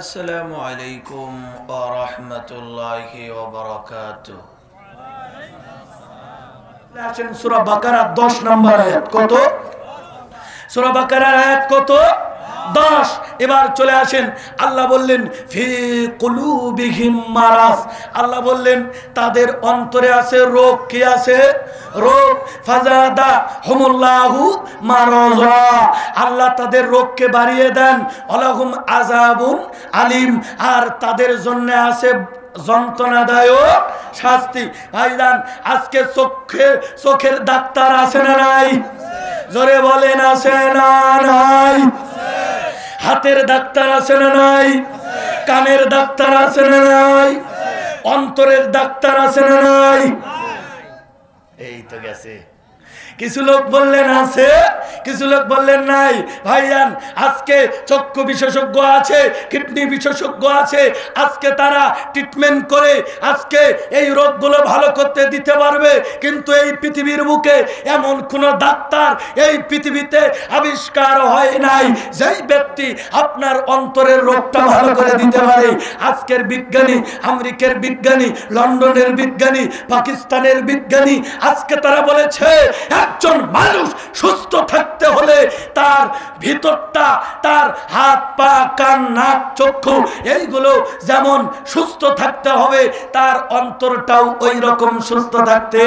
আসসালামু আলাইকুম ওয়া রাহমাতুল্লাহি ওয়া বারাকাতুহু। আসেন সূরা বাকারা 10 নম্বর আয়াত। কত? সূরা বাকারার আয়াত কত? 10 এবার চলে আসেন। আল্লাহ বললেন, ফি কুলুবিহিম মারাস আল্লাহ বললেন, তাদের অন্তরে আছে রোগ। কি আছে? রোগ? ফাজাদা হুমুল্লাহু মারাজা। আল্লাহ তাদের রোগকে বাড়িয়ে দেন। অলাহুম আযাবুন আলিম। আর তাদের জন্য আছে যন্ত্রণাদায়ক শাস্তি। ভাইজান, আজকে চোখে, চোখের ডাক্তার আছে না নাই? জোরে বলেন, আছে না নাই? হাতের ডাক্তার আছে না নাই? কানের ডাক্তার আছে না নাই? অন্তরের ডাক্তার আছে না নাই? এই তো গেছে। কিছু লোক বললেন, আছে। কিছু লোক বললেন, নাই। ভাইজান, আজকে চক্ষু বিশেষজ্ঞ আছে, কিডনি বিশেষজ্ঞ আছে। আজকে তারা ট্রিটমেন্ট করে, আজকে এই রোগগুলো ভালো করতে দিতে পারবে। কিন্তু এই পৃথিবীর বুকে এমন কোন ডাক্তার এই পৃথিবীতে আবিষ্কার হয় নাই, যেই ব্যক্তি আপনার অন্তরের রোগটা ভালো করে দিতে পারে। আজকের বিজ্ঞানী, আমেরিকার বিজ্ঞানী, লন্ডনের বিজ্ঞানী, পাকিস্তানের বিজ্ঞানী, আজকে তারা বলেছে একজন মানুষ সুস্থ থাকতে হলে তার ভিতরটা, তার হাত, পা, কান, নাক, চক্ষু, এইগুলো যেমন সুস্থ থাকতে হবে, তার অন্তরটাও ওই রকম সুস্থ থাকতে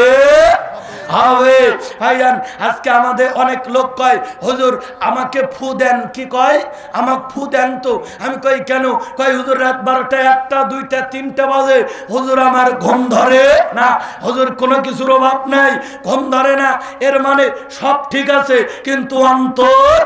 আজকে আমাদের অনেক লোক কয়, হুজুর, আমাকে ফু দেন। কি কয়? আমাকে ফু দেন তো। আমি কই, কেন? কয়, হুজুর, রাত বারোটা, একটা, দুইটা, তিনটা বাজে। হুজুর, আমার ঘুম ধরে না। হুজুর, কোনো কিছুর অভাব নাই। ঘুম ধরে না। এর মানে সব ঠিক আছে, কিন্তু অন্তর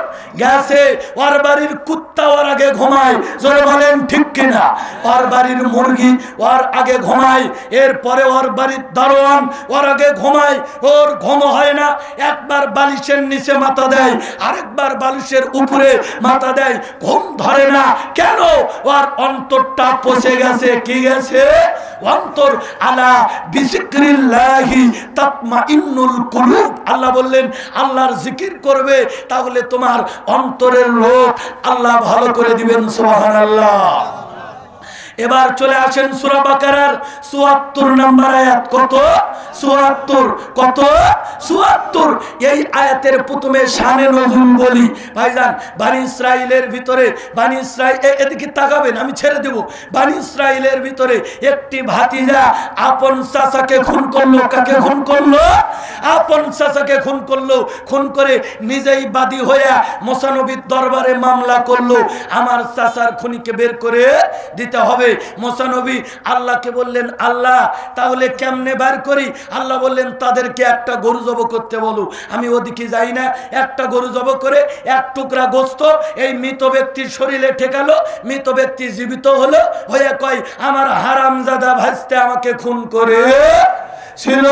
গেছে ওর বাড়ির কুত্তা ওর আগে ঘুমায়। জোরে বলেন, ঠিক কিনা? ওর বাড়ির মুরগি ওর আগে ঘুমায়, এরপরে ওর বাড়ির দারোয়ান ওর আগে ঘুমায়। ওর ঘুম হয় না, একবার বালিশের নিচে মাথা দেয়, আরেকবার বালিশের উপরে মাথা দেয়, ঘুম ধরে না। কেন? ওর অন্তরটা পচে গেছে, কি গেছে? অন্তর আলা বিজিক্রিল্লাহি তাতমাইন্নুল কুলুব। আল্লাহ বললেন, আল্লাহর জিকির করবে, তাহলে তোমার অন্তরের রোগ আল্লাহ ভালো করে দিবেন, সুবহানাল্লাহ। এবার চলে আসেন সুরা বাকারার চুয়াত্তর নাম্বার আয়াত। কত? চুয়াত্তর। কত? চুয়াত্তর। এই আয়াতের প্রথমে শানে নজুল বলি, ভাইজান, বানি ইসরাইলের ভিতরে, বানি ইসরাইল এদিকে তাকাবেন, আমি ছেড়ে দেব। বানি ইসরাইলের ভিতরে একটি ভাতিজা আপন চাচাকে খুন করল। কাকে খুন করল? আপন চাচাকে খুন করল। খুন করে নিজেই বাদী হইয়া মোসানবীর দরবারে মামলা করল। আমার চাচার খুনিকে বের করে দিতে হবে। মোসানবী আল্লাহকে বললেন, আল্লাহ, তাহলে কেমনে বার করি? আল্লাহ বললেন, তাদেরকে একটা গরু জব করতে বলো। আমি ওদিকে যাই না। একটা গরু জব করে এক টুকরা গোস্ত এই মৃত ব্যক্তির শরীরে ঠেকালো। মৃত ব্যক্তি জীবিত হলো। হয়ে কয়, আমার হারামজাদা ভাজতে আমাকে খুন করে। ছিল,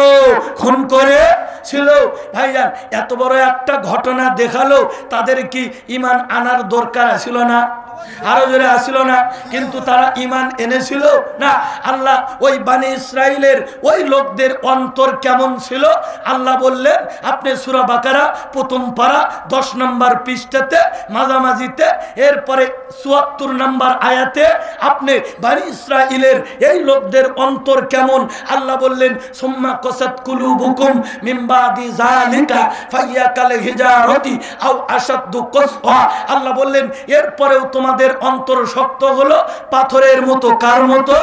খুন করে, ছিল। ভাইজান এত বড় একটা ঘটনা দেখাল। তাদের কি ইমান আনার দরকার ছিল না? আরও জোরে আসিল না, কিন্তু তারা ইমান এনেছিল না। আল্লাহ ওই বানি ইসরায়েলের ওই লোকদের অন্তর কেমন ছিল? আল্লাহ বললেন, আপনি সুরা বাকারা, প্রথম পারা, দশ নম্বর পৃষ্ঠাতে, মাঝামাঝিতে, এরপরে চুয়াত্তর নম্বর আয়াতে, আপনি বানি ইসরায়েলের এই লোকদের অন্তর কেমন? আল্লাহ বললেন, সুম্মা কসাত কুলু বুকুম মিম্বাদি জালিকা ফাইয়া কালে হিজারতি আও আসাদ্দু কসওয়া। আল্লাহ বললেন, এরপরেও তোমাদের অন্তর শক্ত হলো, পাথরের মতো, কার মতো?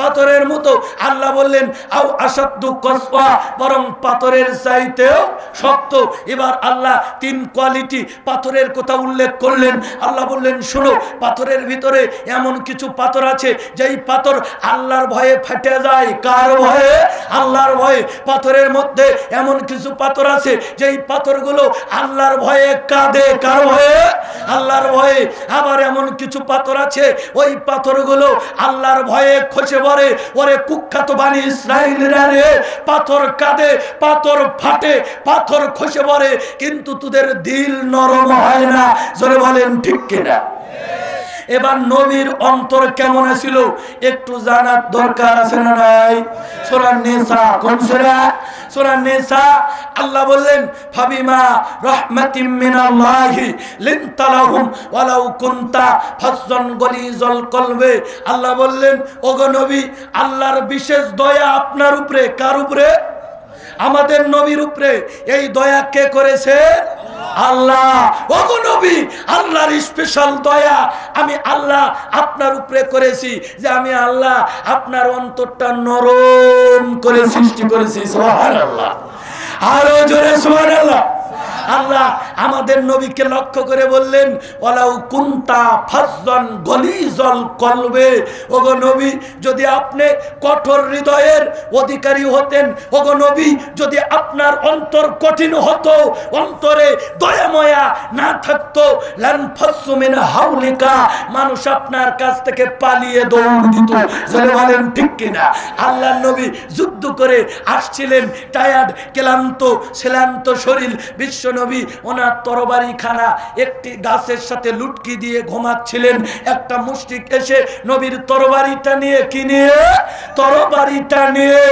পাথরের মতো। আল্লাহ বললেন, আও আসাদ্দু কসওয়া বরং পাথরের চাইতেও শক্ত। এবার আল্লাহ তিন কোয়ালিটি পাথরের কথা উল্লেখ করলেন। আল্লাহ বললেন, শোনো, পাথরের ভিতরে এমন কিছু পাথর আছে, যেই পাথর আল্লাহর ভয়ে ফেটে যায়। কার ভয়ে? আল্লাহর ভয়ে পাথরের মধ্যে এমন কিছু পাথর আছে, যেই পাথরগুলো আল্লাহর ভয়ে কাঁদে। কার ভয়ে? আল্লাহর ভয়ে। আবার এমন কিছু পাথর আছে, ওই পাথরগুলো আল্লাহর ভয়ে খসে পড়ে। ওরে কুখ্যাত বাণী ইসরায়েলরা রে, পাথর কাঁদে, পাথর ফাটে, পাথর খসে পড়ে, কিন্তু তোদের দিল নরম হয় না। জোরে বলেন, ঠিক কিনা? এবার নবীর অন্তর কেমন ছিল একটু জানার দরকার আছে না নাই? সোরা নেশা কোন সোরা? সোরা নেশা আল্লাহ বললেন, ফাবিমা রাহমাতিম মিনাল্লাহি লিনতালাহুম ওয়ালাউ কুনতা ফাসসান গলিজাল কলবে। আল্লাহ বললেন, ওগো নবী, আল্লাহর বিশেষ দয়া আপনার উপরে, কার উপরে? আমাদের নবীর উপরে। এই দয়া কে করেছে? আল্লাহ। ওগো নবী স্পেশাল দয়া আমি আল্লাহ আপনার উপরে করেছি যে আমি আল্লাহ আপনার অন্তরটা নরম করে সৃষ্টি করেছি আল্লাহ আরও জোরে সোহান আল্লাহ আমাদের নবীকে লক্ষ্য করে বললেন ওলাউ কুন্তা ফাজন গলিজল কলবে। ওগো নবী, যদি আপনি কঠোর হৃদয়ের অধিকারী হতেন, ওগো নবী, যদি আপনার অন্তর কঠিন হতো, অন্তরে দয়াময়া না থাকতো, লান ফাসুমিন হাউলিকা মানুষ আপনার কাছ থেকে পালিয়ে দৌড় দিত। জলে বলেন, ঠিক কিনা? আল্লাহ নবী যুদ্ধ করে আসছিলেন, টায়ার্ড, ক্লান্ত, শ্লান্ত শরীর বিশ্ব নবী ওনার তরবারি খানা একটি গাছের সাথে লুটকি দিয়ে ঘুমাচ্ছিলেন। একটা মুষ্টিক এসে নবীর তরবারিটা নিয়ে কি নিয়ে? তরবারিটা নিয়ে,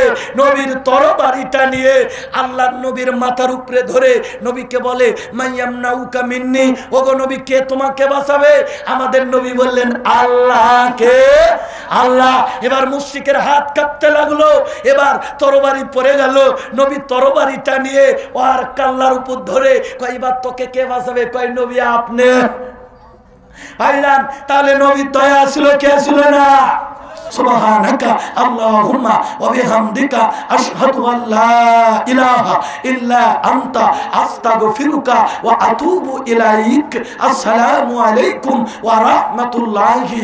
নবীর তরবারিটা নিয়ে আল্লাহ নবীর মাথার উপরে ধরে নবীকে বলে মাইয়াম নাউকা মিন্নি। ওগো নবী, কে তোমাকে বাঁচাবে? আমাদের নবী বললেন, আল্লাহকে। আল্লাহ এবার মুশরিকের হাত কাঁপতে লাগল। এবার তরবারি পড়ে গেল। নবী তরবারিটা নিয়ে ও আর কাল্লার উপর মুখ ধরে কয়বার তোকে কে বাঁচাবে? কয়, নবী আপনি। তাহলে নবী দয়া ছিল, কে ছিল না? সুবহানাকা, আল্লাহুম্মা ইলাহা ইল্লা আনতা, আস্তাগফিরুকা ওয়া আতুবু ইলাইক। আসসালামু আলাইকুম ওয়া রাহমাতুল্লাহি